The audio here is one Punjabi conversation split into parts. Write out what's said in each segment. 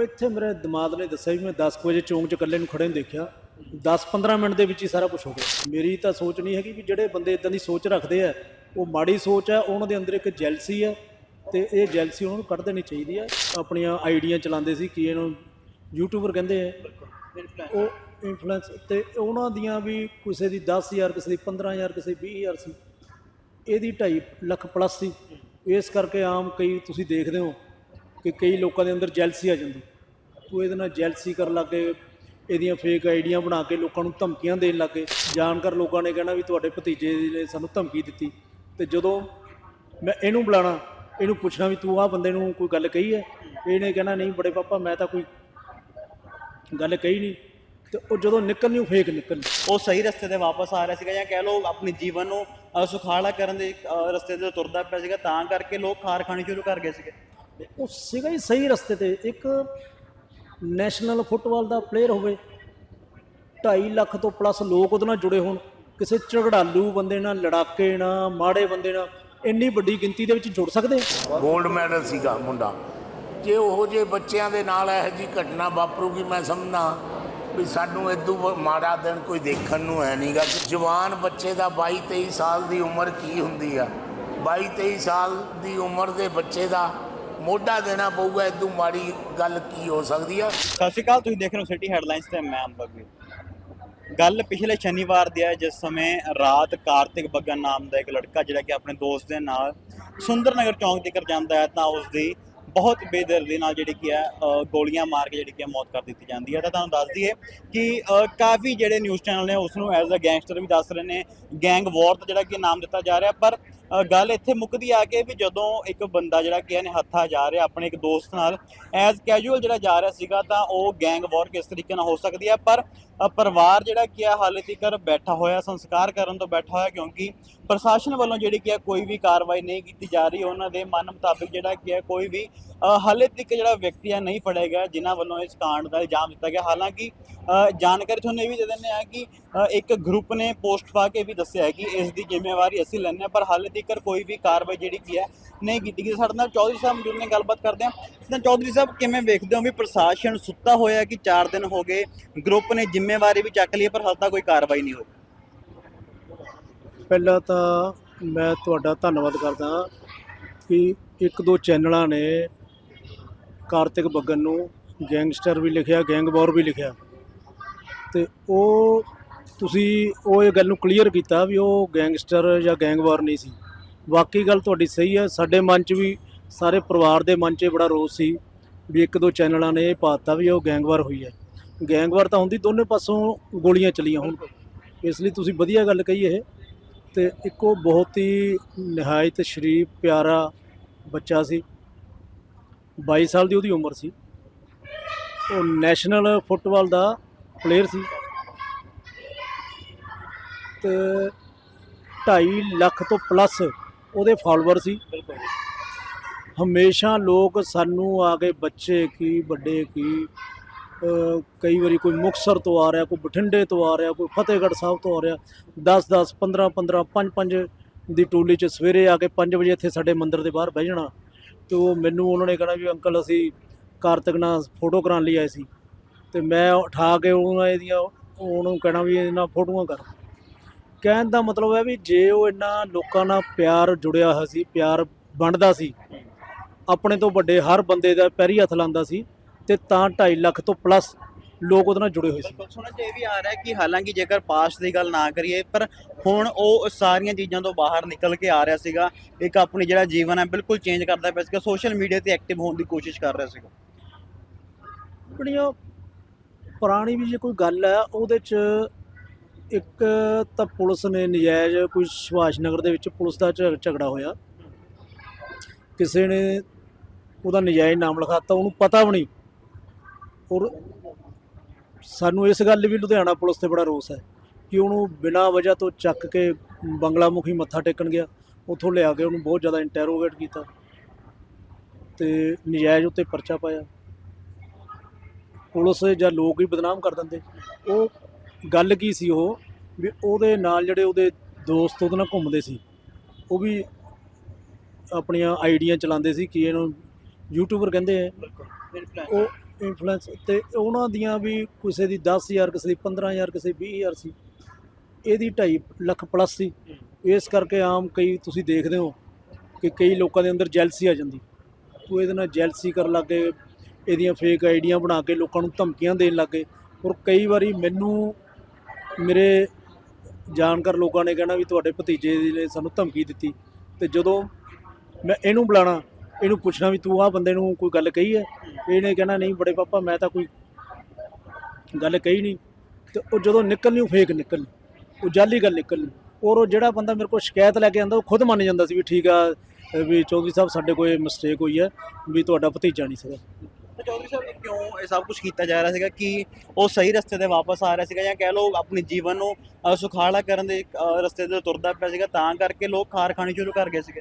ਇੱਥੇ ਮੇਰੇ ਦਿਮਾਗ ਨੇ ਦੱਸਿਆ ਵੀ ਮੈਂ 10 ਕੁ ਵਜੇ ਚੌਂਕ 'ਚ ਇਕੱਲੇ ਨੂੰ ਖੜੇ ਨੂੰ ਦੇਖਿਆ। 10-15 ਮਿੰਟ ਦੇ ਵਿੱਚ ਹੀ ਸਾਰਾ ਕੁਝ ਹੋ ਗਿਆ। ਮੇਰੀ ਤਾਂ ਸੋਚ ਨਹੀਂ ਹੈਗੀ ਵੀ ਜਿਹੜੇ ਬੰਦੇ ਇਦਾਂ ਦੀ ਸੋਚ ਰੱਖਦੇ ਆ, ਉਹ ਮਾੜੀ ਸੋਚ ਹੈ ਉਹਨਾਂ ਦੇ ਅੰਦਰ ਇੱਕ ਜੈਲਸੀ ਹੈ ਤੇ ਇਹ ਜੈਲਸੀ ਉਹਨਾਂ ਨੂੰ ਕੱਢ ਦੇਣੀ ਚਾਹੀਦੀ ਹੈ ਆਪਣੀਆਂ ਆਈਡੀਆਂ ਚਲਾਉਂਦੇ ਸੀ ਕਿ ਇਹਨੂੰ ਯੂਟਿਊਬਰ ਕਹਿੰਦੇ ਆ। ਉਹ ਇਨਫਲੂਐਂਸ ਤੇ ਉਹਨਾਂ ਦੀਆਂ ਵੀ ਕਿਸੇ ਦੀ 10000 ਕਿਸੇ ਦੀ 15000 ਕਿਸੇ ਦੀ 20000 ਸੀ। ਇਹਦੀ 2.5 ਲੱਖ ਪਲੱਸ ਸੀ। ਇਸ ਕਰਕੇ ਆਮ ਕਈ ਤੁਸੀਂ ਦੇਖਦੇ ਹੋ ਕਿ ਕਈ ਲੋਕਾਂ ਦੇ ਅੰਦਰ ਜੈਲਸੀ ਆ ਜਾਂਦੀ। ਉਹ ਇਹਦੇ ਨਾਲ ਜੈਲਸੀ ਕਰਨ ਲੱਗੇ ਇਹਦੀਆਂ ਫੇਕ ਆਈਡੀਆਂ ਬਣਾ ਕੇ ਲੋਕਾਂ ਨੂੰ ਧਮਕੀਆਂ ਦੇਣ ਲੱਗੇ ਜਾਣਕਾਰ ਲੋਕਾਂ ਨੇ ਕਹਿਣਾ ਵੀ ਤੁਹਾਡੇ ਭਤੀਜੇ ਨੇ ਸਾਨੂੰ ਧਮਕੀ ਦਿੱਤੀ। ਤੇ ਜਦੋਂ ਮੈਂ ਇਹਨੂੰ ਬੁਲਾਣਾ, ਇਹਨੂੰ ਪੁੱਛਣਾ ਵੀ ਤੂੰ ਆਹ ਬੰਦੇ ਨੂੰ ਕੋਈ ਗੱਲ ਕਹੀ ਹੈ? ਇਹਨੇ ਕਹਿਣਾ, ਨਹੀਂ ਬੜੇ ਪਾਪਾ, ਮੈਂ ਤਾਂ ਕੋਈ ਗੱਲ ਕਹੀ ਨਹੀਂ। ਤੇ ਉਹ ਜਦੋਂ ਨਿਕਲਣੀ, ਉਹ ਫੇਕ ਨਿਕਲਣੀ। ਉਹ ਸਹੀ ਰਸਤੇ ਤੇ ਵਾਪਸ ਆ ਰਿਹਾ ਸੀਗਾ ਜਾਂ ਕਹਿ ਲਓ ਆਪਣੇ ਜੀਵਨ ਨੂੰ ਸੁਖਾਲਾ ਕਰਨ ਦੇ ਰਸਤੇ ਤੇ ਤੁਰਦਾ ਪਿਆ ਸੀਗਾ, ਤਾਂ ਕਰਕੇ ਲੋਕ ਖਾਰ ਖਾਣੀ ਸ਼ੁਰੂ ਕਰ ਗਏ ਸੀਗੇ। ਉਹ ਸੀਗਾ ਹੀ ਸਹੀ ਰਸਤੇ ਤੇ। ਇੱਕ ਨੈਸ਼ਨਲ ਫੁੱਟਬਾਲ ਦਾ ਪਲੇਅਰ ਹੋਵੇ 2.5 ਲੱਖ ਤੋਂ ਪਲੱਸ ਲੋਕ ਉਹਦੇ ਨਾਲ ਜੁੜੇ ਹੋਣ। ਕਿਸੇ ਝਗੜਾਲੂ ਬੰਦੇ ਨਾਲ, ਲੜਾਕੇ ਨਾਲ, ਮਾੜੇ ਬੰਦੇ ਨਾਲ ਇੰਨੀ ਵੱਡੀ ਗਿਣਤੀ ਦੇ ਵਿੱਚ ਜੁੜ ਸਕਦੇ ਆ 골ਡ ਮੈਡਲ ਸੀਗਾ ਮੁੰਡਾ। ਜੇ ਉਹੋ ਜਿਹੇ ਬੱਚਿਆਂ ਦੇ ਨਾਲ ਇਹੋ ਜਿਹੀ ਘਟਨਾ ਵਾਪਰੂਗੀ, ਮੈਂ ਸਮਝਦਾ ਵੀ ਸਾਨੂੰ ਇਦੋਂ ਮਾੜਾ ਦਿਨ ਕੋਈ ਦੇਖਣ ਨੂੰ ਹੈ ਨਹੀਂਗਾ। ਜਵਾਨ ਬੱਚੇ ਦਾ 22 23 ਸਾਲ ਦੀ ਉਮਰ ਕੀ ਹੁੰਦੀ ਆ? 22 23 ਸਾਲ ਦੀ ਉਮਰ ਦੇ ਬੱਚੇ ਦਾ ਮੋਢਾ ਦੇਣਾ ਪਊਗਾ ਇਦੋਂ ਮਾੜੀ ਗੱਲ ਕੀ ਹੋ ਸਕਦੀ ਆ? ਸਤਿ ਸ਼੍ਰੀ ਅਕਾਲ, ਤੁਸੀਂ ਦੇਖ ਰਹੇ ਹੋ ਸਿਟੀ ਹੈਡਲਾਈਨਸ ਤੇ ਮੈਂ ਅੰਬਰਵੀਰ ਗੱਲ ਪਿਛਲੇ ਸ਼ਨੀਵਾਰ ਦੀ ਹੈ, ਜਿਸ ਸਮੇਂ ਰਾਤ ਕਾਰਤਿਕ ਬੱਗਨ ਨਾਮ ਦਾ ਇੱਕ ਲੜਕਾ, ਜਿਹੜਾ ਕਿ ਆਪਣੇ ਦੋਸਤ ਦੇ ਨਾਲ ਸੁੰਦਰਨਗਰ ਚੌਂਕ ਤੱਕ ਜਾਂਦਾ ਹੈ, ਤਾਂ ਉਸ ਦੀ ਬਹੁਤ ਬੇਦਰਦੀ ਨਾਲ ਜਿਹੜੀ ਕੀ ਹੈ ਗੋਲੀਆਂ ਮਾਰ ਕੇ ਜਿਹੜੀ ਕੀ ਹੈ ਮੌਤ ਕਰ ਦਿੱਤੀ ਜਾਂਦੀ ਹੈ। ਤਾਂ ਤੁਹਾਨੂੰ ਦੱਸ ਦਈਏ ਕਿ ਕਾਫੀ ਜਿਹੜੇ ਨਿਊਜ਼ ਚੈਨਲ ਨੇ ਉਸ ਨੂੰ ਐਜ਼ ਅ ਗੈਂਗਸਟਰ ਵੀ ਦੱਸ ਰਹੇ ਨੇ ਗੈਂਗ ਵਾਰ ਦਾ ਜਿਹੜਾ ਕਿ ਨਾਮ ਦਿੱਤਾ ਜਾ ਰਿਹਾ, ਪਰ ਗੱਲ ਇੱਥੇ ਮੁੱਕਦੀ ਆ ਕੇ ਵੀ ਜਦੋਂ ਇੱਕ ਬੰਦਾ ਜਿਹੜਾ ਕਿ ਇਹਨੇ ਹੱਥਾ ਜਾ ਰਿਹਾ ਆਪਣੇ ਇੱਕ ਦੋਸਤ ਨਾਲ ਐਜ਼ ਕੈਜੂਅਲ ਜਿਹੜਾ ਜਾ ਰਿਹਾ ਸੀਗਾ ਤਾਂ ਉਹ ਗੈਂਗ ਵਾਰ ਕਿਸ ਤਰੀਕੇ ਨਾਲ ਹੋ ਸਕਦੀ ਹੈ ਪਰ ਪਰਿਵਾਰ ਜਿਹੜਾ ਕੀ ਹੈ ਹਾਲੇ ਤੱਕ ਬੈਠਾ ਹੋਇਆ, ਸੰਸਕਾਰ ਕਰਨ ਤੋਂ ਬੈਠਾ ਹੋਇਆ ਕਿਉਂਕਿ ਪ੍ਰਸ਼ਾਸਨ ਵੱਲੋਂ ਜਿਹੜੀ ਕੀ ਹੈ ਕੋਈ ਵੀ ਕਾਰਵਾਈ ਨਹੀਂ ਕੀਤੀ ਜਾ ਰਹੀ, ਉਹਨਾਂ ਦੇ ਮਨ ਮੁਤਾਬਿਕ ਜਿਹੜਾ ਕੀ ਹੈ ਕੋਈ ਵੀ ਹਾਲੇ ਤੱਕ ਜਿਹੜਾ ਵਿਅਕਤੀ ਹੈ ਨਹੀਂ ਫੜਿਆ ਗਿਆ, ਜਿਨ੍ਹਾਂ ਵੱਲੋਂ ਇਸ ਕਾਂਡ ਦਾ ਇਲਜ਼ਾਮ ਦਿੱਤਾ ਗਿਆ। ਹਾਲਾਂਕਿ ਜਾਣਕਾਰੀ ਤੁਹਾਨੂੰ ਇਹ ਵੀ ਦੇ ਦਿੰਦੇ ਆ ਕਿ ਇੱਕ ਗਰੁੱਪ ਨੇ ਪੋਸਟ ਪਾ ਕੇ ਵੀ ਦੱਸਿਆ ਹੈ ਕਿ ਇਸ ਦੀ ਜ਼ਿੰਮੇਵਾਰੀ ਅਸੀਂ ਲੈਂਦੇ ਹਾਂ, ਪਰ ਹਾਲੇ ਤੱਕ ਕੋਈ ਵੀ ਕਾਰਵਾਈ ਜਿਹੜੀ ਕੀ ਹੈ, ਨਹੀਂ ਕੀਤੀ ਗਈ। ਸਾਡੇ ਨਾਲ ਚੌਧਰੀ ਸਾਹਿਬ ਮੌਜੂਦ ਨੇ, ਗੱਲਬਾਤ ਕਰਦੇ ਹਾਂ। ਤਾਂ ਚੌਧਰੀ ਸਾਹਿਬ, ਕਿਵੇਂ ਵੇਖਦੇ ਹੋ ਵੀ ਪ੍ਰਸ਼ਾਸਨ ਸੁੱਤਾ ਹੋਇਆ ਕਿ 4 ਦਿਨ ਹੋ ਗਏ, ਗਰੁੱਪ ਨੇ ਜ਼ਿੰਮੇਵਾਰੀ ਵੀ ਚੱਕ ਲਈ ਪਰ ਹਾਲ ਤੱਕ ਕੋਈ ਕਾਰਵਾਈ ਨਹੀਂ ਹੋਈ? ਪਹਿਲਾਂ ਤਾਂ ਮੈਂ ਤੁਹਾਡਾ ਧੰਨਵਾਦ ਕਰਦਾ ਕਿ ਇੱਕ ਦੋ ਚੈਨਲਾਂ ਨੇ ਕਾਰਤਿਕ ਬੱਗਨ ਨੂੰ ਗੈਂਗਸਟਰ ਵੀ ਲਿਖਿਆ ਗੈਂਗਵਾਰ ਵੀ ਲਿਖਿਆ। ਤੇ ਉਹ ਤੁਸੀਂ ਉਹ ਇਹ ਗੱਲ ਨੂੰ ਕਲੀਅਰ ਕੀਤਾ ਵੀ ਉਹ ਗੈਂਗਸਟਰ ਜਾਂ ਗੈਂਗਵਾਰ ਨਹੀਂ ਸੀ। ਵਾਕਈ ਗੱਲ ਤੁਹਾਡੀ ਸਹੀ ਹੈ, ਸਾਡੇ ਮਨ 'ਚ ਵੀ ਸਾਰੇ ਪਰਿਵਾਰ ਦੇ ਮਨ 'ਚ ਬੜਾ ਰੋਸ ਸੀ ਵੀ ਇੱਕ ਦੋ ਚੈਨਲਾਂ ਨੇ ਇਹ ਪਾਤਾ ਵੀ ਉਹ ਗੈਂਗਵਾਰ ਹੋਈ ਹੈ। ਗੈਂਗਵਾਰ ਤਾਂ ਹੁੰਦੀ ਦੋਨੇ ਪਾਸੋਂ ਗੋਲੀਆਂ ਚਲੀਆਂ ਹੁਣ। ਇਸ ਲਈ ਤੁਸੀਂ ਵਧੀਆ ਗੱਲ ਕਹੀ ਇਹ। ਤੇ ਇੱਕੋ ਬਹੁਤ ਹੀ ਨਿਹਾਇਤ, ਸ਼ਰੀਫ, ਪਿਆਰਾ ਬੱਚਾ ਸੀ। 22 ਸਾਲ ਦੀ ਉਹਦੀ ਉਮਰ ਸੀ। ਉਹ ਨੈਸ਼ਨਲ ਫੁੱਟਬਾਲ ਦਾ ਪਲੇਅਰ ਸੀ। ਤੇ 2.5 ਲੱਖ ਤੋਂ ਪਲੱਸ ਉਹਦੇ ਫਾਲੋਅਰ ਸੀ। ਹਮੇਸ਼ਾ ਲੋਕ ਸਾਨੂੰ ਆ ਕੇ ਬੱਚੇ ਕੀ ਵੱਡੇ ਕੀ ਕਈ ਵਾਰੀ ਕੋਈ ਮੁਕਤਸਰ ਤੋਂ ਆ ਰਿਹਾ ਕੋਈ ਬਠਿੰਡੇ ਤੋਂ ਆ ਰਿਹਾ ਕੋਈ ਫਤਿਹਗੜ੍ਹ ਸਾਹਿਬ ਤੋਂ ਆ ਰਿਹਾ 10 10 15 15 5 5 ਦੀ ਟੋਲੀ 'ਚ ਸਵੇਰੇ ਆ ਕੇ 5 ਵਜੇ ਇੱਥੇ ਸਾਡੇ ਮੰਦਿਰ ਦੇ ਬਾਹਰ ਬਹਿ ਜਾਣਾ। ਤੇ ਉਹ ਮੈਨੂੰ ਉਹਨਾਂ ਨੇ ਕਹਿਣਾ ਵੀ ਅੰਕਲ ਅਸੀਂ ਕਾਰਤਿਕ ਨਾਲ ਫੋਟੋ ਕਰਾਉਣ ਲਈ ਆਏ ਸੀ। ਤੇ ਮੈਂ ਉਠਾ ਕੇ ਉਹਨਾਂ ਇਹਦੀਆਂ ਉਹਨੂੰ ਕਹਿਣਾ ਵੀ ਇਹਨਾਂ ਫੋਟੋਆਂ ਕਰ। ਕਹਿਣ ਦਾ ਮਤਲਬ ਹੈ ਵੀ ਜੇ ਉਹ ਇੰਨਾ ਲੋਕਾਂ ਨਾਲ ਪਿਆਰ ਜੁੜਿਆ ਹੋਇਆ ਸੀ ਪਿਆਰ ਵੰਡਦਾ ਸੀ ਆਪਣੇ ਤੋਂ ਵੱਡੇ ਹਰ ਬੰਦੇ ਦਾ ਪੈਰੀ ਹੱਥ ਲਾਉਂਦਾ ਸੀ ਤੇ ਤਾਂ 2.5 ਲੱਖ ਤੋਂ ਪਲੱਸ ਲੋਕ ਉਹਦੇ ਨਾਲ ਜੁੜੇ ਹੋਏ ਸੀ। ਸੁਣਨ ਚ ਇਹ ਵੀ ਆ ਰਿਹਾ ਕਿ ਹਾਲਾਂਕਿ ਜੇਕਰ ਪਾਸਟ ਦੀ ਗੱਲ ਨਾ ਕਰੀਏ ਪਰ ਹੁਣ ਉਹ ਸਾਰੀਆਂ ਚੀਜ਼ਾਂ ਤੋਂ ਬਾਹਰ ਨਿਕਲ ਕੇ ਆ ਰਿਹਾ ਸੀਗਾ ਇੱਕ ਆਪਣੀ ਜਿਹੜਾ ਜੀਵਨ ਹੈ ਬਿਲਕੁਲ ਚੇਂਜ ਕਰਦਾ ਪਿਆ ਸੀਗਾ ਸੋਸ਼ਲ ਮੀਡੀਆ ਤੇ ਐਕਟਿਵ ਹੋਣ ਦੀ ਕੋਸ਼ਿਸ਼ ਕਰ ਰਿਹਾ ਸੀਗਾ। ਬੜੀਆਂ ਪੁਰਾਣੀ ਵੀ ਜੇ ਕੋਈ ਗੱਲ ਹੈ ਉਹਦੇ 'ਚ ਇੱਕ ਤਾਂ ਪੁਲਿਸ ਨੇ ਨਜਾਇਜ਼ ਕੋਈ ਸੁਭਾਸ਼ ਨਗਰ ਦੇ ਵਿੱਚ ਪੁਲਿਸ ਦਾ ਝ- ਝਗੜਾ ਹੋਇਆ। ਕਿਸੇ ਨੇ ਉਹਦਾ ਨਜਾਇਜ਼ ਨਾਮ ਲਿਖਾਤਾ, ਉਹਨੂੰ ਪਤਾ ਵੀ ਨਹੀਂ। ਔਰ ਸਾਨੂੰ ਇਸ ਗੱਲ ਲਈ ਵੀ ਲੁਧਿਆਣਾ ਪੁਲਿਸ ਤੇ ਬੜਾ ਰੋਸ ਹੈ ਕਿ ਉਹਨੂੰ ਬਿਨਾਂ ਵਜ੍ਹਾ ਤੋਂ ਚੱਕ ਕੇ ਬੰਗਲਾ ਮੁਖੀ ਮੱਥਾ ਟੇਕਣ ਗਿਆ। ਉੱਥੋਂ ਲਿਆ ਕੇ ਉਹਨੂੰ ਬਹੁਤ ਜ਼ਿਆਦਾ ਇੰਟਰੋਗੇਟ ਕੀਤਾ ਤੇ ਨਜਾਇਜ਼ ਉੱਤੇ ਪਰਚਾ ਪਾਇਆ। ਪੁਲਿਸ ਜਾਂ ਲੋਕ ਹੀ ਬਦਨਾਮ ਕਰ ਦਿੰਦੇ। ਉਹ ਗੱਲ ਕੀ ਸੀ ਉਹ? ਵੀ ਉਹਦੇ ਨਾਲ ਜਿਹੜੇ ਉਹਦੇ ਦੋਸਤ ਉਹਦੇ ਨਾਲ ਘੁੰਮਦੇ ਸੀ। ਉਹ ਵੀ ਆਪਣੀਆਂ ਆਈਡੀਆਂ ਚਲਾਉਂਦੇ ਸੀ ਕਿ ਇਹਨੂੰ ਯੂਟਿਊਬਰ ਕਹਿੰਦੇ ਆ। ਉਹ ਇਨਫਲੂਐਂਸ ਤੇ ਉਹਨਾਂ ਦੀਆਂ ਵੀ ਕਿਸੇ ਦੀ 10000 ਕਿਸੇ ਦੀ 15000 ਕਿਸੇ ਦੀ 20000 ਸੀ। ਇਹਦੀ 2.5 ਲੱਖ ਪਲੱਸ ਸੀ। ਇਸ ਕਰਕੇ ਆਮ ਕਈ ਤੁਸੀਂ ਦੇਖਦੇ ਹੋ ਕਿ ਕਈ ਲੋਕਾਂ ਦੇ ਅੰਦਰ ਜੈਲਸੀ ਆ ਜਾਂਦੀ। ਉਹ ਇਹਦੇ ਨਾਲ ਜੈਲਸੀ ਕਰਨ ਲੱਗੇ ਇਹਦੀਆਂ ਫੇਕ ਆਈਡੀਆਂ ਬਣਾ ਕੇ ਲੋਕਾਂ ਨੂੰ ਧਮਕੀਆਂ ਦੇਣ ਲੱਗੇ ਔਰ ਕਈ ਵਾਰੀ ਮੈਨੂੰ ਮੇਰੇ ਜਾਣਕਾਰ ਲੋਕਾਂ ਨੇ ਕਹਿਣਾ ਵੀ ਤੁਹਾਡੇ ਭਤੀਜੇ ਨੇ ਸਾਨੂੰ ਧਮਕੀ ਦਿੱਤੀ ਤੇ ਜਦੋਂ ਮੈਂ ਇਹਨੂੰ ਬੁਲਾਣਾ, ਇਹਨੂੰ ਪੁੱਛਣਾ ਵੀ ਤੂੰ ਆਹ ਬੰਦੇ ਨੂੰ ਕੋਈ ਗੱਲ ਕਹੀ ਹੈ? ਇਹਨੇ ਕਹਿਣਾ, ਨਹੀਂ ਬੜੇ ਪਾਪਾ, ਮੈਂ ਤਾਂ ਕੋਈ ਗੱਲ ਕਹੀ ਨਹੀਂ। ਤੇ ਉਹ ਜਦੋਂ ਨਿਕਲਣੀ, ਉਹ ਫੇਕ ਨਿਕਲ ਉਹ ਜਾਲੀ ਗੱਲ ਨਿਕਲਣੀ। ਔਰ ਉਹ ਜਿਹੜਾ ਬੰਦਾ ਮੇਰੇ ਕੋਲ ਸ਼ਿਕਾਇਤ ਲੈ ਕੇ ਆਂਦਾ ਉਹ ਖੁਦ ਮੰਨ ਜਾਂਦਾ ਸੀ ਵੀ ਠੀਕ ਆ, ਵੀ ਚੌਧਰੀ ਸਾਹਿਬ, ਸਾਡੇ ਕੋਲ ਮਿਸਟੇਕ ਹੋਈ ਹੈ, ਵੀ ਤੁਹਾਡਾ ਭਤੀਜਾ ਨਹੀਂ ਸੀਗਾ। ਤੇ ਚੌਧਰੀ ਸਾਹਿਬ ਇਹ ਕਿਉਂ ਇਹ ਸਭ ਕੁਝ ਕੀਤਾ ਜਾ ਰਿਹਾ ਸੀਗਾ ਕਿ ਉਹ ਸਹੀ ਰਸਤੇ ਤੇ ਵਾਪਸ ਆ ਰਿਹਾ ਸੀਗਾ ਜਾਂ ਕਹਿ ਲਓ ਆਪਣੇ ਜੀਵਨ ਨੂੰ ਅ, ਸੁਖਾਲਾ ਕਰਨ ਦੇ ਅ, ਰਸਤੇ ਤੇ ਤੁਰਦਾ ਪਿਆ ਸੀਗਾ ਤਾਂ ਕਰਕੇ ਲੋਕ ਖਾਰ ਖਾਣੀ ਸ਼ੁਰੂ ਕਰ ਗਏ ਸੀਗੇ।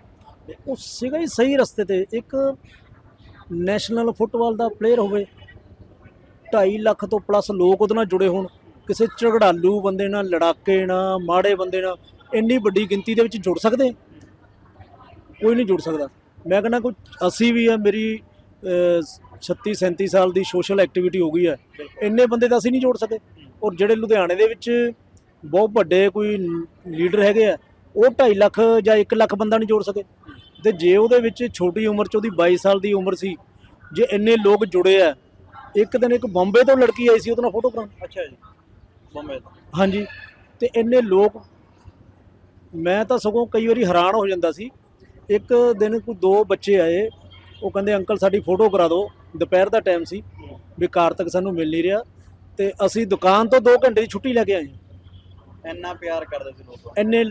ਉਹ ਸੀਗਾ ਹੀ ਸਹੀ ਰਸਤੇ ਤੇ। ਇੱਕ ਨੈਸ਼ਨਲ ਫੁੱਟਬਾਲ ਦਾ ਪਲੇਅਰ ਹੋਵੇ 2.5 ਲੱਖ ਤੋਂ ਪਲੱਸ ਲੋਕ ਉਹਦੇ ਨਾਲ ਜੁੜੇ ਹੋਣ। ਕਿਸੇ ਝਗੜਾਲੂ ਬੰਦੇ ਨਾਲ ਲੜਾਕੇ ਨਾਲ ਮਾੜੇ ਬੰਦੇ ਨਾਲ ਇੰਨੀ ਵੱਡੀ ਗਿਣਤੀ ਦੇ ਵਿੱਚ ਜੁੜ ਸਕਦੇ? ਆ? ਕੋਈ ਨਹੀਂ ਜੁੜ ਸਕਦਾ। ਮੈਂ ਕਹਿੰਦਾ ਕੋਈ ਅਸੀਂ ਵੀ ਆ ਮੇਰੀ ਅਹ, 36 37 ਸਾਲ ਦੀ ਸੋਸ਼ਲ ਐਕਟੀਵਿਟੀ ਹੋ ਗਈ ਹੈ। ਇੰਨੇ ਬੰਦੇ ਤਾਂ ਅਸੀਂ ਨਹੀਂ ਜੋੜ ਸਕੇ। ਔਰ ਜਿਹੜੇ ਲੁਧਿਆਣੇ ਦੇ ਵਿੱਚ ਬਹੁਤ ਵੱਡੇ ਕੋਈ ਲੀਡਰ ਹੈਗੇ ਆ ਉਹ 2.5 ਲੱਖ ਜਾਂ 1 ਲੱਖ ਬੰਦਾ ਨਹੀਂ ਜੋੜ ਸਕੇ। ਤੇ ਜੇ ਉਹਦੇ ਵਿੱਚ ਛੋਟੀ ਉਮਰ ਚ ਉਹਦੀ 22 ਸਾਲ ਦੀ ਉਮਰ ਸੀ ਜੇ ਇੰਨੇ ਲੋਕ ਜੁੜੇ ਆ ਇੱਕ ਦਿਨ ਇੱਕ ਬੰਬੇ ਤੋਂ ਲੜਕੀ ਆਈ ਸੀ ਉਹਦੇ ਨਾਲ ਫੋਟੋ ਕਰਾਉਣ। ਅੱਛਾ ਜੀ ਬੰਬੇ ਤੋਂ। ਹਾਂਜੀ ਤੇ ਇੰਨੇ ਲੋਕ ਮੈਂ ਤਾਂ ਸਗੋਂ ਕਈ ਵਾਰੀ ਹੈਰਾਨ ਹੋ ਜਾਂਦਾ ਸੀ। ਇੱਕ ਦਿਨ ਕੋਈ ਦੋ ਬੱਚੇ ਆਏ ਉਹ ਕਹਿੰਦੇ ਅੰਕਲ ਸਾਡੀ ਫੋਟੋ ਕਰਾ ਦਿਓ। ਦੁਪਹਿਰ ਦਾ ਟਾਈਮ ਸੀ ਵੀ ਕਾਰਤਕ ਸਾਨੂੰ ਮਿਲ ਨਹੀਂ ਰਿਹਾ ਤੇ ਅਸੀਂ ਦੁਕਾਨ ਤੋਂ 2 ਘੰਟੇ ਦੀ ਛੁੱਟੀ ਲੈ ਕੇ ਆਏ ਇੰਨਾ ਪਿਆਰ ਕਰਦੇ ਸੀ ਲੋਕ। ਇੰਨੇ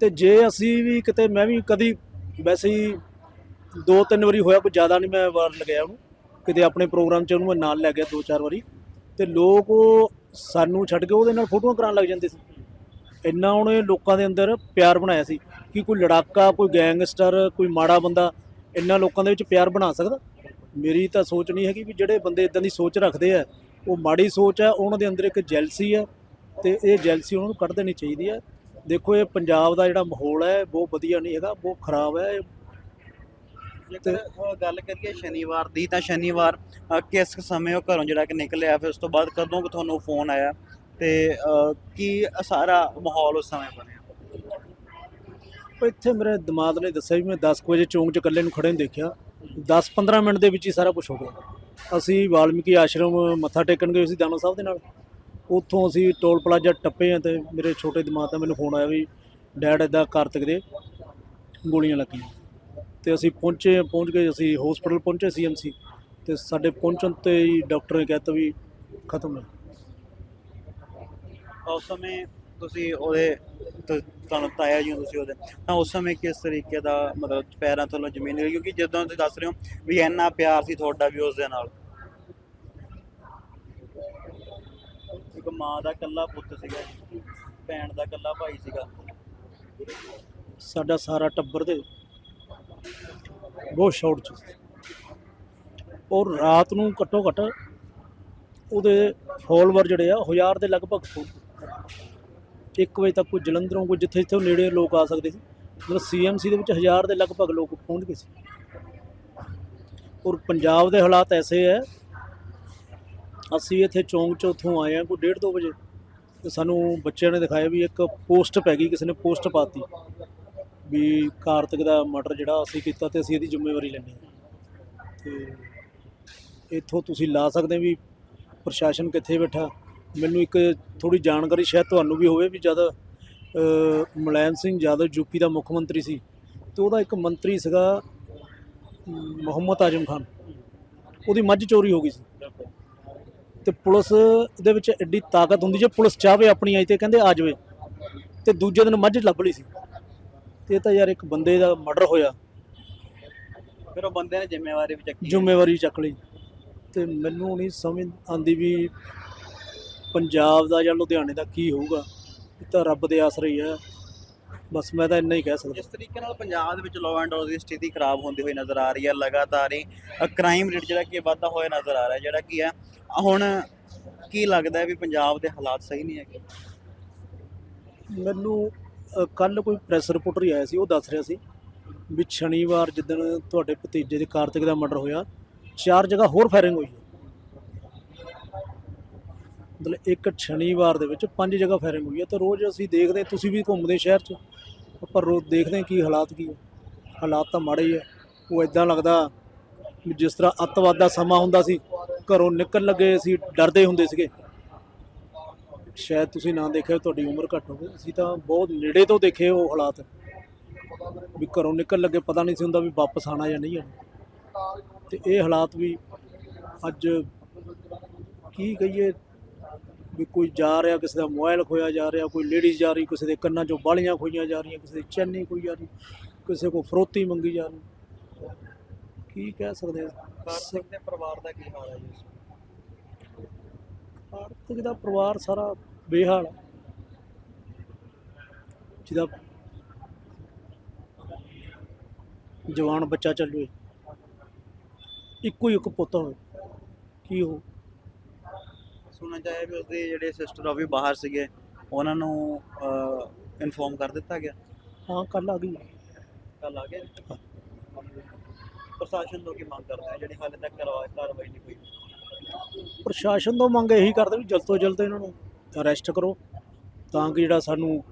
ਤੇ ਜੇ ਅਸੀਂ ਵੀ ਕਿਤੇ ਮੈਂ ਵੀ ਕਦੀ ਵੈਸੇ ਹੀ ਦੋ ਤਿੰਨ ਵਾਰੀ ਹੋਇਆ ਕੋਈ ਜ਼ਿਆਦਾ ਨਹੀਂ ਮੈਂ ਵਾਰ ਲਗਾਇਆ ਉਹਨੂੰ। ਕਿਤੇ ਆਪਣੇ ਪ੍ਰੋਗਰਾਮ 'ਚ ਉਹਨੂੰ ਮੈਂ ਨਾਲ ਲੈ ਗਿਆ ਦੋ ਚਾਰ ਵਾਰੀ। ਤੇ ਲੋਕ ਉਹ ਸਾਨੂੰ ਛੱਡ ਕੇ ਉਹਦੇ ਨਾਲ ਫੋਟੋਆਂ ਕਰਾਉਣ ਲੱਗ ਜਾਂਦੇ ਸੀ। ਇੰਨਾ ਉਹਨੇ ਲੋਕਾਂ ਦੇ ਅੰਦਰ ਪਿਆਰ ਬਣਾਇਆ ਸੀ ਕਿ ਕੋਈ ਲੜਾਕਾ ਕੋਈ ਗੈਂਗਸਟਰ ਕੋਈ ਮਾੜਾ ਬੰਦਾ ਇੰਨਾ ਲੋਕਾਂ ਦੇ ਵਿੱਚ ਪਿਆਰ ਬਣਾ ਸਕਦਾ? ਮੇਰੀ ਤਾਂ ਸੋਚ ਨਹੀਂ ਹੈਗੀ ਵੀ ਜਿਹੜੇ ਬੰਦੇ ਇਦਾਂ ਦੀ ਸੋਚ ਰੱਖਦੇ ਆ, ਉਹ ਮਾੜੀ ਸੋਚ ਹੈ ਉਹਨਾਂ ਦੇ ਅੰਦਰ ਇੱਕ ਜੈਲਸੀ ਹੈ ਤੇ ਇਹ ਜੈਲਸੀ ਉਹਨਾਂ ਨੂੰ ਕੱਢ ਦੇਣੀ ਚਾਹੀਦੀ ਹੈ ਦੇਖੋ, ਇਹ ਪੰਜਾਬ ਦਾ ਜਿਹੜਾ ਮਾਹੌਲ ਹੈ, ਬਹੁਤ ਵਧੀਆ ਨਹੀਂ ਹੈਗਾ, ਬਹੁਤ ਖਰਾਬ ਹੈ। ਇਹ ਜੇਕਰ ਗੱਲ ਕਰੀਏ ਸ਼ਨੀਵਾਰ ਦੀ, ਤਾਂ ਸ਼ਨੀਵਾਰ ਕਿਸ ਸਮੇਂ ਉਹ ਘਰੋਂ ਜਿਹੜਾ ਕਿ ਨਿਕਲਿਆ, ਫਿਰ ਉਸ ਤੋਂ ਬਾਅਦ ਕਦੋਂ ਕੁ ਤੁਹਾਨੂੰ ਫੋਨ ਆਇਆ? ਤੇ ਕੀ ਸਾਰਾ ਮਾਹੌਲ ਉਸ ਸਮੇਂ ਬਣਿਆ? ਇੱਥੇ ਮੇਰੇ ਦਿਮਾਗ ਨੇ ਦੱਸਿਆ ਵੀ ਮੈਂ 10 ਕੁ ਵਜੇ ਚੌਂਕ 'ਚ ਇਕੱਲੇ ਨੂੰ ਖੜੇ ਨੂੰ ਦੇਖਿਆ। 10-15 ਮਿੰਟ ਦੇ ਵਿੱਚ ਹੀ ਸਾਰਾ ਕੁਝ ਹੋ ਗਿਆ। ਅਸੀਂ ਵਾਲਮੀਕੀ ਆਸ਼ਰਮ ਮੱਥਾ ਟੇਕਣ ਗਏ ਸੀ ਦਾਨੋ ਸਾਹਿਬ ਦੇ ਨਾਲ। ਉੱਥੋਂ ਅਸੀਂ ਟੋਲ ਪਲਾਜ਼ਾ ਟੱਪੇ ਆ ਤੇ ਮੇਰੇ ਛੋਟੇ ਦਿਮਾਗ ਦਾ ਮੈਨੂੰ ਫੋਨ ਆਇਆ ਵੀ ਡੈਡ ਇਦਾਂ ਕਾਰਤਿਕ ਦੇ ਗੋਲੀਆਂ ਲੱਗੀਆਂ। ਤੇ ਅਸੀਂ ਪਹੁੰਚੇ, ਪਹੁੰਚ ਗਏ, ਅਸੀਂ ਹਸਪੀਟਲ ਪਹੁੰਚੇ ਸੀਐਮਸੀ ਤੇ ਸਾਡੇ ਪਹੁੰਚਣ ਤੇ ਹੀ ਡਾਕਟਰ ਨੇ ਕਹਿਤਾ ਵੀ ਖਤਮ ਹੈ। ਉਸ ਸਮੇਂ ਤੁਸੀਂ ਉਹਦੇ ਤੁਹਾਨੂੰ ਤਾਇਆ ਜੀ ਹੋ ਤੁਸੀਂ ਉਹਦੇ। ਤਾਂ ਉਸ ਸਮੇਂ ਕਿਸ ਤਰੀਕੇ ਦਾ ਮਤਲਬ ਪੈਰਾਂ ਤੋਂ ਜ਼ਮੀਨ ਨਿਕਲੀ? ਕਿਉਂਕਿ ਜਦੋਂ ਤੁਸੀਂ ਦੱਸ ਰਹੇ ਹੋ ਵੀ ਇੰਨਾ ਪਿਆਰ ਸੀ ਤੁਹਾਡਾ ਵੀ ਉਸ ਦੇ ਨਾਲ। ਇੱਕ ਮਾਂ ਦਾ ਇਕੱਲਾ ਪੁੱਤ ਸੀਗਾ, ਭੈਣ ਦਾ ਇਕੱਲਾ ਭਾਈ ਸੀਗਾ। ਸਾਡਾ ਸਾਰਾ ਟੱਬਰ ਦੇ ਬਹੁਤ ਸ਼ਾਰਟ ਚ ਸੀ। ਔਰ ਰਾਤ ਨੂੰ ਘੱਟੋ ਘੱਟ ਉਹਦੇ ਫੋਲੋਵਰ ਜਿਹੜੇ ਆ, ਹਜ਼ਾਰ ਦੇ ਲਗਭਗ ਸੀ 1 ਵਜੇ ਤੱਕ ਕੋਈ ਜਲੰਧਰੋਂ ਕੋਈ ਜਿੱਥੇ ਜਿੱਥੇ ਨੇੜੇ ਲੋਕ ਆ ਸਕਦੇ ਸੀ। ਮਤਲਬ ਸੀਐਮਸੀ ਦੇ ਵਿੱਚ ਹਜ਼ਾਰ ਦੇ ਲਗਭਗ ਲੋਕ ਪਹੁੰਚ ਗਏ ਸੀ। ਔਰ ਪੰਜਾਬ ਦੇ ਹਾਲਾਤ ਐਸੇ ਹੈ, ਅਸੀਂ ਇੱਥੇ ਚੌਂਕ 'ਚ ਉੱਥੋਂ ਆਏ ਆ ਕੋਈ 1:30 2 ਵਜੇ। ਤੇ ਸਾਨੂੰ ਬੱਚਿਆਂ ਨੇ ਦਿਖਾਇਆ ਵੀ ਇੱਕ ਪੋਸਟ ਪੈ ਗਈ, ਕਿਸੇ ਨੇ ਪੋਸਟ ਪਾਤੀ। ਵੀ ਕਾਰਤਿਕ ਦਾ ਮਰਡਰ ਜਿਹੜਾ ਅਸੀਂ ਕੀਤਾ ਤੇ ਅਸੀਂ ਇਹਦੀ ਜ਼ਿੰਮੇਵਾਰੀ ਲੈਣੀ ਹੈ। ਤੇ ਇੱਥੋਂ ਤੁਸੀਂ ਲਾ ਸਕਦੇ ਵੀ ਪ੍ਰਸ਼ਾਸਨ ਕਿੱਥੇ ਬੈਠਾ। ਮੈਨੂੰ ਇੱਕ ਥੋੜੀ ਜਾਣਕਾਰੀ ਸ਼ਾਇਦ ਤੁਹਾਨੂੰ ਵੀ ਹੋਵੇ ਵੀ ਜਦ ਮੁਲਾਇਮ ਸਿੰਘ ਯਾਦਵ ਯੂਪੀ ਦਾ ਮੁੱਖ ਮੰਤਰੀ ਸੀ ਤੇ ਉਹਦਾ ਇੱਕ ਮੰਤਰੀ ਸੀਗਾ ਮੁਹੰਮਦ ਆਜਮ ਖਾਨ। ਉਹਦੀ ਮੱਝ ਚੋਰੀ ਹੋ ਗਈ ਸੀ। ਤੇ ਪੁਲਿਸ ਦੇ ਵਿੱਚ ਐਡੀ ਤਾਕਤ ਹੁੰਦੀ ਜੇ ਪੁਲਿਸ ਚਾਹਵੇ ਆਪਣੀ ਆਈ ਤੇ ਕਹਿੰਦੇ ਆ ਜਾਵੇ। ਤੇ ਦੂਜੇ ਦਿਨ ਮੱਝ ਲੱਭ ਲਈ ਸੀ। ਤੇ ਇਹ ਤਾਂ ਯਾਰ ਇੱਕ ਬੰਦੇ ਦਾ ਮਰਡਰ ਹੋਇਆ। ਫਿਰ ਉਹ ਬੰਦੇ ਨੇ ਜ਼ਿੰਮੇਵਾਰੀ ਵੀ ਚੱਕੀ। ਜ਼ਿੰਮੇਵਾਰੀ ਚੱਕ ਲਈ। ਤੇ ਮੈਨੂੰ ਨਹੀਂ ਸਮਝ ਆਂਦੀ ਵੀ ਪੰਜਾਬ ਦਾ ਜਾਂ ਲੁਧਿਆਣੇ ਦਾ ਕੀ ਹੋਊਗਾ? ਇਹ ਤਾਂ ਰੱਬ ਦੇ ਆਸਰੇ ਹੀ ਹੈ ਬਸ ਮੈਂ ਤਾਂ ਇੰਨਾ ਹੀ ਕਹਿ ਸਕਦਾ। ਜਿਸ ਤਰੀਕੇ ਨਾਲ ਪੰਜਾਬ ਦੇ ਵਿੱਚ ਲਾਅ ਐਂਡ ਆਰਡਰ ਦੀ ਸਥਿਤੀ ਖਰਾਬ ਹੁੰਦੀ ਹੋਈ ਨਜ਼ਰ ਆ ਰਹੀ ਹੈ ਲਗਾਤਾਰ ਹੀ ਕ੍ਰਾਈਮ ਰੇਟ ਜਿਹੜਾ ਕਿ ਵਾਧਾ ਹੋਇਆ ਨਜ਼ਰ ਆ ਰਿਹਾ ਜਿਹੜਾ ਕੀ ਹੈ ਹੁਣ ਕੀ ਲੱਗਦਾ ਵੀ ਪੰਜਾਬ ਦੇ ਹਾਲਾਤ ਸਹੀ ਨਹੀਂ ਹੈਗੇ? ਮੈਨੂੰ ਕੱਲ ਕੋਈ ਪ੍ਰੈਸ ਰਿਪੋਰਟਰ ਹੀ ਆਇਆ ਸੀ ਉਹ ਦੱਸ ਰਿਹਾ ਸੀ ਵੀ ਸ਼ਨੀਵਾਰ ਜਿੱਦਣ ਤੁਹਾਡੇ ਭਤੀਜੇ ਦੇ ਕਾਰਤਿਕ ਦਾ ਮਰਡਰ ਹੋਇਆ ਚਾਰ ਜਗ੍ਹਾ ਹੋਰ ਫਾਇਰਿੰਗ ਹੋਈ ਮਤਲਬ ਇੱਕ ਸ਼ਨੀਵਾਰ ਦੇ ਵਿੱਚ ਪੰਜ ਜਗ੍ਹਾ ਫਾਇਰਿੰਗ ਹੋਈ ਹੈ ਤੇ ਰੋਜ਼ ਅਸੀਂ ਦੇਖਦੇ ਤੁਸੀਂ ਵੀ ਘੁੰਮਦੇ ਸ਼ਹਿਰ 'ਚ? ਪਰ ਰੋਜ਼ ਦੇਖਦੇ ਕੀ ਹਾਲਾਤ ਕੀ ਹੈ। ਹਾਲਾਤ ਤਾਂ ਮਾੜੇ ਹੀ ਹੈ। ਉਹ ਇਦਾਂ ਲੱਗਦਾ ਵੀ ਜਿਸ ਤਰ੍ਹਾਂ ਅੱਤਵਾਦ ਦਾ ਸਮਾਂ ਹੁੰਦਾ ਸੀ, ਘਰੋਂ ਨਿਕਲ ਲੱਗੇ ਅਸੀਂ ਡਰਦੇ ਹੁੰਦੇ ਸੀਗੇ। ਸ਼ਾਇਦ ਤੁਸੀਂ ਨਾ ਦੇਖਿਆ ਤੁਹਾਡੀ ਉਮਰ ਘੱਟ ਹੋਵੇ। ਅਸੀਂ ਤਾਂ ਬਹੁਤ ਨੇੜੇ ਤੋਂ ਦੇਖੇ ਉਹ ਹਾਲਾਤ। ਵੀ ਘਰੋਂ ਨਿਕਲ ਲੱਗੇ ਪਤਾ ਨਹੀਂ ਸੀ ਹੁੰਦਾ ਵੀ ਵਾਪਸ ਆਣਾ ਜਾਂ ਨਹੀਂ ਆਣਾ ਤੇ ਇਹ ਹਾਲਾਤ ਵੀ ਅੱਜ ਕੀ ਕਹੀਏ ਵੀ ਕੋਈ ਜਾ ਰਿਹਾ ਕਿਸੇ ਦਾ ਮੋਬਾਈਲ ਖੋਇਆ ਜਾ ਰਿਹਾ ਕੋਈ ਲੇਡੀਜ਼ ਜਾ ਰਹੀ ਕਿਸੇ ਦੇ ਕੰਨਾਂ 'ਚੋਂ ਬਾਲੀਆਂ ਖੋਈਆਂ ਜਾ ਰਹੀਆਂ ਕਿਸੇ ਦੀ ਚੈਨੀ ਖੋਈ ਜਾ ਰਹੀ ਕਿਸੇ ਕੋ ਫਰੋਤੀ ਮੰਗੀ ਜਾ ਰਹੀ। ਕੀ ਕਹਿ ਸਕਦੇ ਆ? ਕਾਰਤਿਕ ਦੇ ਪਰਿਵਾਰ ਦਾ ਕੀ ਹਾਲ ਹੈ ਜੀ? ਕਾਰਤਿਕ ਦਾ ਪਰਿਵਾਰ ਸਾਰਾ ਬੇਹਾਲ ਹੈ। ਜਿਹਦਾ ਜਵਾਨ ਬੱਚਾ ਚੱਲ ਇੱਕੋ ਹੀ ਇੱਕ ਪੁੱਤ ਹੋਵੇ ਕੀ ਹੋ ਸੁਣਨਾ ਚਾਹਿਆ ਵੀ ਉਸਦੇ ਜਿਹੜੇ ਸਿਸਟਰ ਉਹ ਵੀ ਬਾਹਰ ਸੀਗੇ ਉਹਨਾਂ ਨੂੰ ਇਨਫੋਰਮ ਕਰ ਦਿੱਤਾ ਗਿਆ? ਹਾਂ ਕੱਲ ਆ ਗਈ। ਕੱਲ ਆ ਗਿਆ ਪ੍ਰਸ਼ਾਸਨ ਤੋਂ ਕੀ ਮੰਗ ਕਰਦੇ ਆ? ਜਿਹੜੀ ਹਾਲੇ ਤੱਕ ਕਰਵਾ ਕਾਰਵਾਈ ਨਹੀਂ ਹੋਈ। ਪ੍ਰਸ਼ਾਸਨ ਤੋਂ ਮੰਗ ਇਹੀ ਕਰਦੇ ਵੀ ਜਲਦ ਤੋਂ ਜਲਦ ਇਹਨਾਂ ਨੂੰ ਅਰੈਸਟ ਕਰੋ ਤਾਂ ਕਿ ਜਿਹੜਾ ਸਾਨੂੰ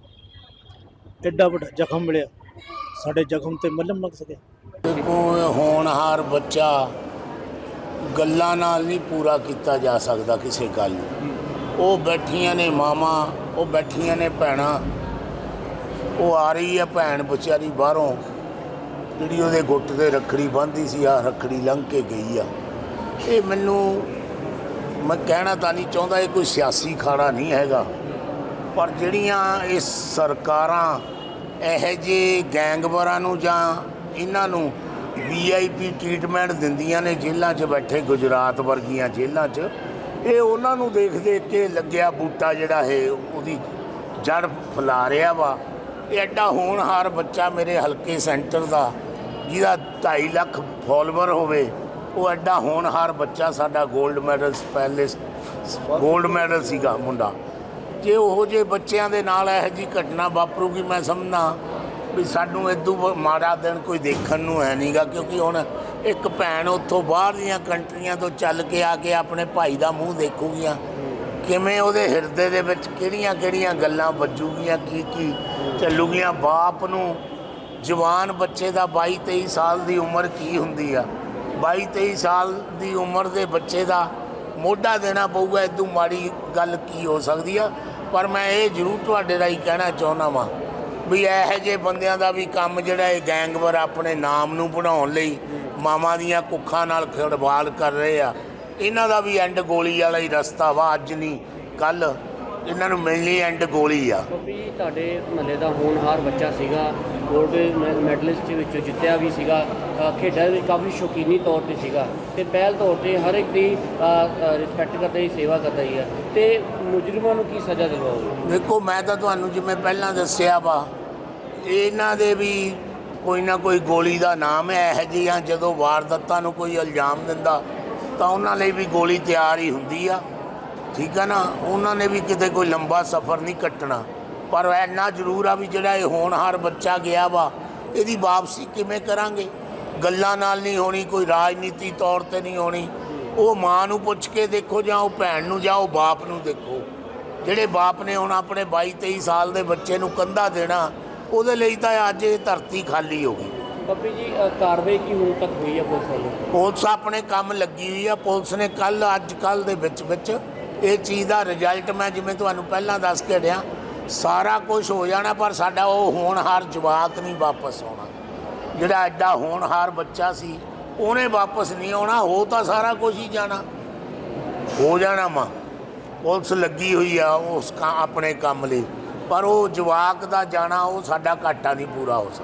ਐਡਾ ਵੱਡਾ ਜ਼ਖਮ ਮਿਲਿਆ ਸਾਡੇ ਜ਼ਖਮ ਤੇ ਮੱਲਮ ਲੱਗ ਸਕੇ। ਦੇਖੋ ਹੋਣਹਾਰ ਬੱਚਾ ਗੱਲਾਂ ਨਾਲ ਨਹੀਂ ਪੂਰਾ ਕੀਤਾ ਜਾ ਸਕਦਾ ਕਿਸੇ ਗੱਲ ਨੂੰ। ਉਹ ਬੈਠੀਆਂ ਨੇ ਮਾਮਾ ਉਹ ਬੈਠੀਆਂ ਨੇ ਭੈਣਾਂ। ਉਹ ਆ ਰਹੀ ਹੈ ਭੈਣ ਵਿਚਾਰੀ ਬਾਹਰੋਂ। ਜਿਹੜੀ ਉਹਦੇ ਗੁੱਟ ਤੇ ਰੱਖੜੀ ਬੰਨ੍ਹਦੀ ਸੀ ਆ ਰੱਖੜੀ ਲੰਘ ਕੇ ਗਈ ਆ। ਇਹ ਮੈਨੂੰ, ਮੈਂ ਕਹਿਣਾ ਤਾਂ ਨਹੀਂ ਚਾਹੁੰਦਾ ਇਹ ਕੋਈ ਸਿਆਸੀ ਖਾੜਾ ਨਹੀਂ ਹੈਗਾ। ਪਰ ਜਿਹੜੀਆਂ ਇਹ ਸਰਕਾਰਾਂ, ਇਹੋ ਜਿਹੇ ਗੈਂਗਵਰਾਂ ਨੂੰ ਜਾਂ ਇਹਨਾਂ ਨੂੰ ਵੀਆਈਪੀ ਟ੍ਰੀਟਮੈਂਟ ਦਿੰਦੀਆਂ ਨੇ ਜੇਲ੍ਹਾਂ 'ਚ ਬੈਠੇ ਗੁਜਰਾਤ ਵਰਗੀਆਂ ਜੇਲ੍ਹਾਂ 'ਚ। ਇਹ ਉਹਨਾਂ ਨੂੰ ਦੇਖ ਦੇਖ ਕੇ ਲੱਗਿਆ ਬੂਟਾ ਜਿਹੜਾ ਹੈ ਉਹਦੀ ਜੜ ਫੈਲਾ ਰਿਹਾ ਵਾ। ਇਹ ਐਡਾ ਹੋਣਹਾਰ ਬੱਚਾ ਮੇਰੇ ਹਲਕੇ ਸੈਂਟਰ ਦਾ, ਜਿਹਦਾ 2.5 ਲੱਖ ਫਾਲੋਅਰ ਹੋਵੇ, ਉਹ ਐਡਾ ਹੋਣਹਾਰ ਬੱਚਾ ਸਾਡਾ 골ਡ ਮੈਡਲ ਸਪੈਲਿਸਟ 골ਡ ਮੈਡਲ ਸੀਗਾ ਮੁੰਡਾ। ਜੇ ਉਹੋ ਜਿਹੇ ਬੱਚਿਆਂ ਦੇ ਨਾਲ ਇਹੋ ਜਿਹੀ ਘਟਨਾ ਵਾਪਰੂਗੀ, ਮੈਂ ਸਮਝਣਾ ਵੀ ਸਾਨੂੰ ਇਦੋਂ ਮਾੜਾ ਦਿਨ ਕੋਈ ਦੇਖਣ ਨੂੰ ਹੈ ਨਹੀਂਗਾ ਕਿਉਂਕਿ ਹੁਣ ਇੱਕ ਭੈਣ ਉੱਥੋਂ ਬਾਹਰ ਦੀਆਂ ਕੰਟਰੀਆਂ ਤੋਂ ਚੱਲ ਕੇ ਆ ਕੇ ਆਪਣੇ ਭਾਈ ਦਾ ਮੂੰਹ ਦੇਖੂਗੀਆਂ। ਕਿਵੇਂ ਉਹਦੇ ਹਿਰਦੇ ਦੇ ਵਿੱਚ ਕਿਹੜੀਆਂ ਕਿਹੜੀਆਂ ਗੱਲਾਂ ਵੱਜੂਗੀਆਂ, ਕੀ ਕੀ ਚੱਲੂਗੀਆਂ? ਬਾਪ ਨੂੰ ਜਵਾਨ ਬੱਚੇ ਦਾ 22 23 ਸਾਲ ਦੀ ਉਮਰ ਕੀ ਹੁੰਦੀ ਆ? 22 23 ਸਾਲ ਦੀ ਉਮਰ ਦੇ ਬੱਚੇ ਦਾ ਮੋਢਾ ਦੇਣਾ ਪਊਗਾ ਇਦੋਂ ਮਾੜੀ ਗੱਲ ਕੀ ਹੋ ਸਕਦੀ ਆ? ਪਰ ਮੈਂ ਇਹ ਜ਼ਰੂਰ ਤੁਹਾਡੇ ਰਾਹੀਂ ਕਹਿਣਾ ਚਾਹੁੰਦਾ ਵਾਂ ਵੀ ਇਹੋ ਜਿਹੇ ਬੰਦਿਆਂ ਦਾ ਵੀ ਕੰਮ ਜਿਹੜਾ ਇਹ ਗੈਂਗਵਰ ਆਪਣੇ ਨਾਮ ਨੂੰ ਬਣਾਉਣ ਲਈ ਮਾਵਾਂ ਦੀਆਂ ਕੁੱਖਾਂ ਨਾਲ ਖੜਵਾਲ ਕਰ ਰਹੇ ਆ। ਇਹਨਾਂ ਦਾ ਵੀ ਐਂਡ ਗੋਲੀ ਵਾਲਾ ਹੀ ਰਸਤਾ ਵਾ ਅੱਜ ਨਹੀਂ ਕੱਲ ਇਹਨਾਂ ਨੂੰ ਮਿਲਣੀ ਐਂਡ ਗੋਲੀ ਆ। ਕਿਉਂਕਿ ਤੁਹਾਡੇ ਮਹੱਲੇ ਦਾ ਹੋਣਹਾਰ ਬੱਚਾ ਸੀਗਾ ਗੋਲਡ ਮੈਡਲਿਸਟ ਵਿੱਚੋਂ ਜਿੱਤਿਆ ਵੀ ਸੀਗਾ ਖੇਡਾਂ ਦੇ ਕਾਫੀ ਸ਼ੌਕੀਨੀ ਤੌਰ ਤੇ ਸੀਗਾ ਤੇ ਪਹਿਲ ਤੌਰ ਤੇ ਹਰ ਇੱਕ ਦੀ ਰਿਸਪੈਕਟ ਕਰਦਾ ਹੀ ਸੇਵਾ ਕਰਦਾ ਹੀ ਹੈ ਤੇ ਮੁਜਰਮਾਂ ਨੂੰ ਕੀ ਸਜ਼ਾ ਦਿਲਵਾਓਗੇ ਦੇਖੋ ਮੈਂ ਤਾਂ ਤੁਹਾਨੂੰ ਜਿਵੇਂ ਪਹਿਲਾਂ ਦੱਸਿਆ ਵਾ ਇਹਨਾਂ ਦੇ ਵੀ ਕੋਈ ਨਾ ਕੋਈ ਗੋਲੀ ਦਾ ਨਾਮ ਹੈ, ਇਹੋ ਜਿਹੀਆਂ ਜਦੋਂ ਵਾਰਦਾਤਾਂ ਨੂੰ ਕੋਈ ਇਲਜ਼ਾਮ ਦਿੰਦਾ, ਤਾਂ ਉਹਨਾਂ ਲਈ ਵੀ ਗੋਲੀ ਤਿਆਰ ਹੀ ਹੁੰਦੀ ਆ। ਠੀਕ ਆ ਨਾ? ਉਹਨਾਂ ਨੇ ਵੀ ਕਿਤੇ ਕੋਈ ਲੰਬਾ ਸਫ਼ਰ ਨਹੀਂ ਕੱਟਣਾ। ਪਰ ਇੰਨਾ ਜ਼ਰੂਰ ਆ ਵੀ ਜਿਹੜਾ ਇਹ ਹੋਣਹਾਰ ਬੱਚਾ ਗਿਆ ਵਾ, ਇਹਦੀ ਵਾਪਸੀ ਕਿਵੇਂ ਕਰਾਂਗੇ? ਗੱਲਾਂ ਨਾਲ ਨਹੀਂ ਹੋਣੀ, ਕੋਈ ਰਾਜਨੀਤੀ ਤੌਰ ਤੇ ਨਹੀਂ ਹੋਣੀ। ਉਹ ਮਾਂ ਨੂੰ ਪੁੱਛ ਕੇ ਦੇਖੋ ਜਾਂ ਉਹ ਭੈਣ ਨੂੰ ਜਾਂ ਉਹ ਬਾਪ ਨੂੰ ਦੇਖੋ। ਜਿਹੜੇ ਬਾਪ ਨੇ ਹੁਣ ਆਪਣੇ 22 23 ਸਾਲ ਦੇ ਬੱਚੇ ਨੂੰ ਕੰਧਾ ਦੇਣਾ ਉਹਦੇ ਲਈ ਤਾਂ ਅੱਜ ਇਹ ਧਰਤੀ ਖਾਲੀ ਹੋ ਗਈ। ਬੱਬੀ ਜੀ ਅ, ਕਾਰਵਾਈ ਕੀ ਹੁਣ ਤੱਕ ਹੋਈ ਹੈ ਪੁਲਿਸ ਵੱਲੋਂ? ਪੁਲਿਸ ਆਪਣੇ ਕੰਮ ਲੱਗੀ ਹੋਈ ਆ। ਪੁਲਿਸ ਨੇ ਕੱਲ ਅੱਜ ਕੱਲ ਦੇ ਵਿੱਚ ਵਿੱਚ ਇਹ ਚੀਜ਼ ਦਾ ਰਿਜ਼ਲਟ ਮੈਂ ਜਿਵੇਂ ਤੁਹਾਨੂੰ ਪਹਿਲਾਂ ਦੱਸ ਕੇ ਹਟਿਆ। ਸਾਰਾ ਕੁਝ ਹੋ ਜਾਣਾ ਪਰ ਸਾਡਾ ਉਹ ਹੋਣਹਾਰ ਜਵਾਕ ਨਹੀਂ ਵਾਪਸ ਆਉਣਾ। ਜਿਹੜਾ ਐਡਾ ਹੋਣਹਾਰ ਬੱਚਾ ਸੀ ਉਹਨੇ ਵਾਪਸ ਨਹੀਂ ਆਉਣਾ ਹੋ ਤਾਂ ਸਾਰਾ ਕੁਝ ਹੀ ਜਾਣਾ। ਹੋ ਜਾਣਾ ਮਾਂ। ਪੁਲਿਸ ਲੱਗੀ ਹੋਈ ਆ ਉਸ ਕਾ ਆਪਣੇ ਕੰਮ ਲਈ। ਪਰ ਉਹ ਜਵਾਕ ਦਾ ਜਾਣਾ ਉਹ ਸਾਡਾ ਘਾਟਾ ਨਹੀਂ ਪੂਰਾ ਹੋ ਸਕਦਾ।